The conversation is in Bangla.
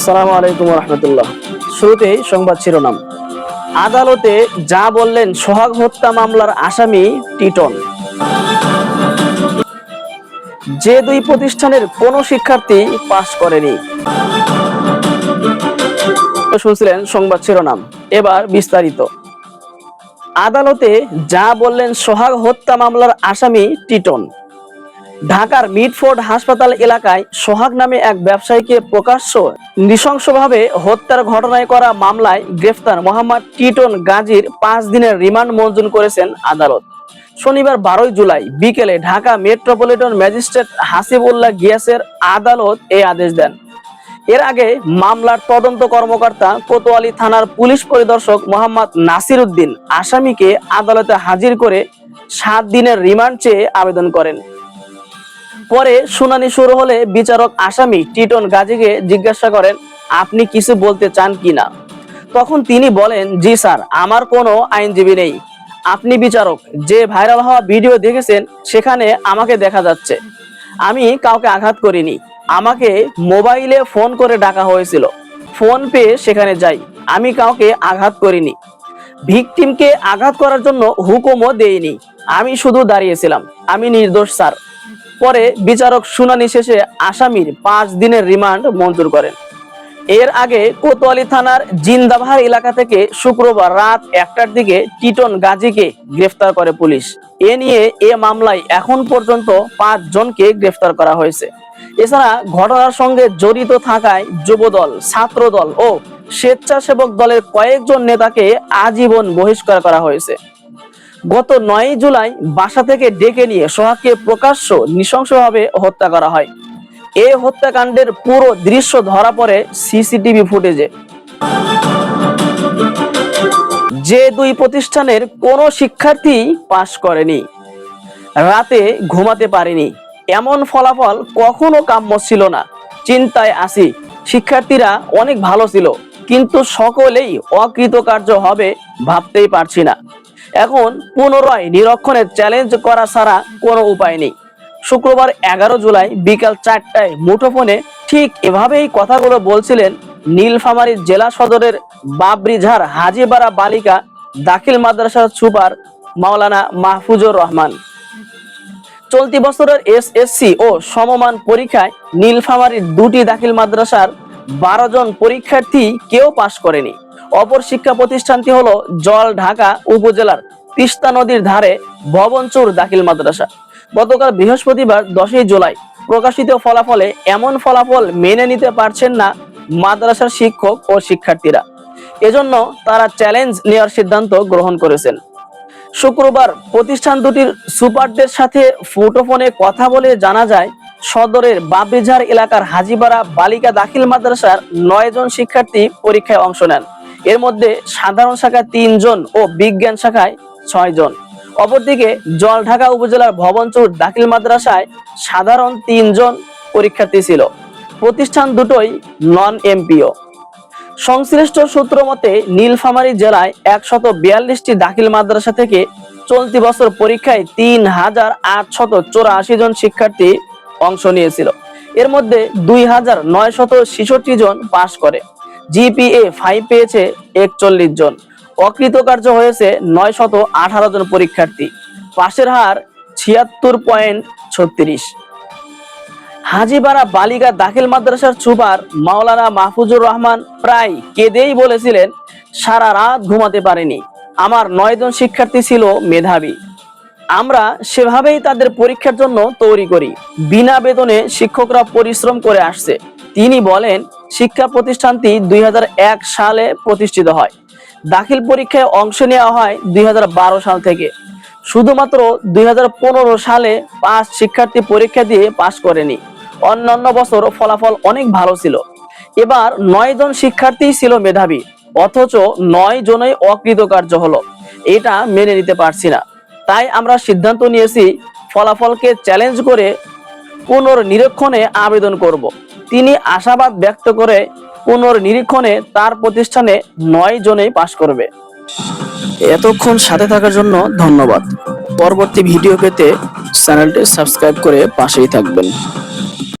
আসসালামু আলাইকুম রহমতুল্লাহ। শুরুতেই সংবাদ শিরোনাম। আদালতে যা বললেন সোহাগ হত্যা মামলার আসামি টিটন। যে দুই প্রতিষ্ঠানের কোনো শিক্ষার্থী পাশ করেনি। শুনছিলেন সংবাদ শিরোনাম। এবার বিস্তারিত। আদালতে যা বললেন সোহাগ হত্যা মামলার আসামি টিটন। ঢাকার মিডফোর্ড হাসপাতাল এলাকায় সোহাগ নামে এক ব্যবসায়ীকে প্রকাশ্য নৃশংসভাবে হত্যার ঘটনায় করা মামলায় গ্রেফতার মোহাম্মদ টিটন গাজীর পাঁচ দিনের রিমান্ড মঞ্জুর করেছেন আদালত। শনিবার বারোই জুলাই বিকেলে ঢাকা মেট্রোপলিটন ম্যাজিস্ট্রেট হাসিবুল্লাহ গিয়াসের আদালত এই আদেশ দেন। এর আগে মামলার তদন্ত কর্মকর্তা কোতোয়ালি থানার পুলিশ পরিদর্শক মোহাম্মদ নাসির উদ্দিন আসামিকে আদালতে হাজির করে সাত দিনের রিমান্ড চেয়ে আবেদন করেন। পরে শুনানি শুরু হলে বিচারক আসামি টিটন গাজীকে জিজ্ঞাসা করেন, আপনি কিছু বলতে চান কিনা তখন তিনি বলেন, জি স্যার, আমার কোনো আইনজীবী নেই। আপনি বিচারক, যে ভাইরাল হওয়া ভিডিও দেখেছেন, সেখানে আমাকে দেখা যাচ্ছে। আমি কাউকে আঘাত করিনি। আমাকে মোবাইলে ফোন করে ডাকা হয়েছিল। ফোন পেয়ে সেখানে যাই। আমি কাউকে আঘাত করিনি। ভিকটিমকে আঘাত করার জন্য হুকুমও দেইনি। আমি শুধু দাঁড়িয়েছিলাম। আমি নির্দোষ, স্যার। পরে বিচারক শুনানি শেষে আসামির পাঁচ দিনের রিমান্ড মঞ্জুর করেন। এর আগে কোতোয়ালি থানার জিন্দাবাহার এলাকা থেকে শুক্রবার রাত একটার দিকে টিটন গাজীকে গ্রেফতার করে পুলিশ। এ নিয়ে এ মামলায় এখন পর্যন্ত পাঁচ জনকে গ্রেফতার করা হয়েছে। এছাড়া ঘটনার সঙ্গে জড়িত থাকায় যুবদল, ছাত্রদল ও স্বেচ্ছাসেবক দলের কয়েকজন নেতাকে আজীবন বহিষ্কার করা হয়েছে। গত নয় জুলাই বাসা থেকে ডেকে নিয়ে সোহাগকে প্রকাশ্য নৃশংসভাবে হত্যা করা হয়। এ হত্যাকাণ্ডের পুরো দৃশ্য ধরা পড়ে সিসিটিভি ফুটেজে। যে দুই প্রতিষ্ঠানের কোনো শিক্ষার্থী পাশ করেনি, রাতে ঘুমাতে পারেনি। এমন ফলাফল কখনো কাম্য ছিল না। চিন্তায় আসি শিক্ষার্থীরা অনেক ভালো ছিল, কিন্তু সকলেই অকৃতকার্য হবে ভাবতেই পারছি না। এখন পুনরায় নিরক্ষণের চ্যালেঞ্জ করা ছাড়া কোনো উপায় নেই। শুক্রবার এগারো জুলাই বিকাল চারটায় মুঠোফোনে ঠিক এভাবেই কথাগুলো বলছিলেন নীলফামারী জেলা সদরের বাবরিঝার হাজিবাড়া বালিকা দাখিল মাদ্রাসার সুপার মাওলানা মাহফুজুর রহমান। চলতি বছরের এসএসসি ও সমমান পরীক্ষায় নীলফামারীর দুটি দাখিল মাদ্রাসার বারো জন পরীক্ষার্থী কেউ পাশ করেনি। অপর শিক্ষা প্রতিষ্ঠানটি হলো জল ঢাকা উপজেলার তিস্তা নদীর ধারে ভবনচুর দাখিল মাদ্রাসা। গতকাল বৃহস্পতিবার দশই জুলাই প্রকাশিত ফলাফলে এমন ফলাফল মেনে নিতে পারছেন না মাদ্রাসার শিক্ষক ও শিক্ষার্থীরা। এজন্য তারা চ্যালেঞ্জ নেওয়ার সিদ্ধান্ত গ্রহণ করেছেন। শুক্রবার প্রতিষ্ঠান দুটির সুপারদের সাথে ফুটোফোনে কথা বলে জানা যায়, সদরের বাবরিঝার এলাকার হাজিপাড়া বালিকা দাখিল মাদ্রাসার নয় জন শিক্ষার্থী পরীক্ষায় অংশ নেন। এর মধ্যে সাধারণ শাখায় তিনজন ও বিজ্ঞান শাখায় ছয় জন অপরদিকে জলঢাকা উপজেলার ভবনচুর দাখিল মাদ্রাসায় সাধারণ তিনজন পরীক্ষার্থী ছিল। প্রতিষ্ঠান দুটোই নন এমপিও সংশ্লিষ্ট সূত্র মতে, নীলফামারী জেলায় একশত বিয়াল্লিশটি দাখিল মাদ্রাসা থেকে চলতি বছর পরীক্ষায় তিন হাজার আটশত চৌরাশি জন শিক্ষার্থী অংশ নিয়েছিল। এর মধ্যে দুই হাজার নয়শত ছেষট্টি জন পাশ করে। জিপিএ ফাইভ পেয়েছে একচল্লিশ জন। অকৃতকার্য হয়েছে নয় শত আঠারো জন পরীক্ষার্থী। পাশের হার ছিয়াত্তর পয়েন্ট ছত্রিশ। হাজিপাড়া বালিকা দাখিল মাদ্রাসার সুপার মাওলানা মাহফুজুর রহমান প্রায় কেঁদেই বলেছিলেন, সারা রাত ঘুমাতে পারেনি। আমার নয় জন শিক্ষার্থী ছিল মেধাবী। আমরা সেভাবেই তাদের পরীক্ষার জন্য তৈরি করি। বিনা বেতনে শিক্ষকরা পরিশ্রম করে আসছে। তিনি বলেন, শিক্ষা প্রতিষ্ঠানটি দুই হাজার এক সালে প্রতিষ্ঠিত হয়। দাখিল পরীক্ষায় অংশ নেওয়া হয় দুই হাজার বারো সাল থেকে। শুধুমাত্র দুই হাজার পনেরো সালে পাঁচ শিক্ষার্থী পরীক্ষা দিয়ে পাশ করেনি। অন্যান্য বছর ফলাফল অনেক ভালো ছিল। এবার নয় জন শিক্ষার্থী ছিল মেধাবী, অথচ নয় জনই অকৃতকার্য হলো। এটা মেনে নিতে পারছি না। তাই আমরা সিদ্ধান্ত নিয়েছি ফলাফলকে চ্যালেঞ্জ করে পুনর্নিরীক্ষণে আবেদন করব। তিনি আশাবাদ ব্যক্ত করে পুনর্নিরীক্ষণে তার প্রতিষ্ঠানে নয় জনেই পাশ করবে। এতক্ষণ সাথে থাকার জন্য ধন্যবাদ। পরবর্তী ভিডিও পেতে চ্যানেলটি সাবস্ক্রাইব করে পাশেই থাকবেন।